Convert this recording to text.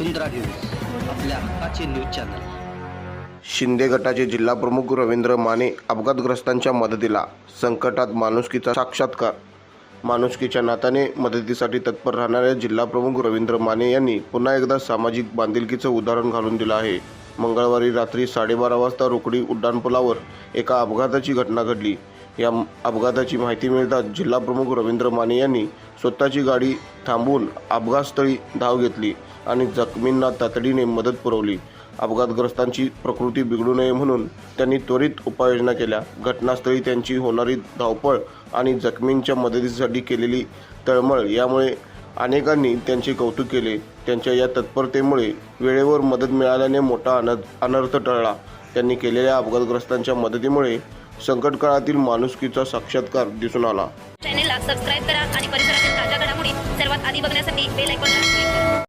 वसुंधरा news आपल्या हक्काचे news channel. Shinde गटाचे जिल्हाप्रमुख रवींद्र माने अपघातग्रस्तांच्या मदतीला संकटात माणुसकीचा साक्षात्कार. माणुसकीच्या नात्याने मदतीसाठी तत्पर राहणाऱ्या जिल्हाप्रमुख रवींद्र माने यांनी पुन्हा एकदा सामाजिक बांधिलकीचं उदाहरण घालून दिलं आहे. मंगळवारी रात्री साडेबारा वाजता रोकडी उड्डाणपुलावर एका अपघाताची घटना घडली. या अपघाताची माहिती मिळताच जिल्हाप्रमुख रवींद्र माने यांनी स्वतःची गाडी थांबवून अपघातस्थळी धाव घेतली आणि जखमींना तातडीने मदत पुरवली. अपघातग्रस्तांची प्रकृती बिघडू नये म्हणून त्यांनी त्वरित उपाययोजना केल्या. घटनास्थळी त्यांची होणारी धावपळ आणि जखमींच्या मदतीसाठी केलेली तळमळ यामुळे अनेकांनी त्यांचे कौतुक केले. त्यांच्या या तत्परतेमुळे वेळेवर मदत मिळाल्याने मोठा अन अनर्थ टळला. त्यांनी केलेल्या अपघातग्रस्तांच्या मदतीमुळे संकट काळातील माणुसकीचा साक्षात्कार दिसून आला. चॅनेलला सबस्क्राईब करा आणि परिसरातील ताज्या घडामोडी सर्वात आधी बघण्यासाठी बेल ऐकून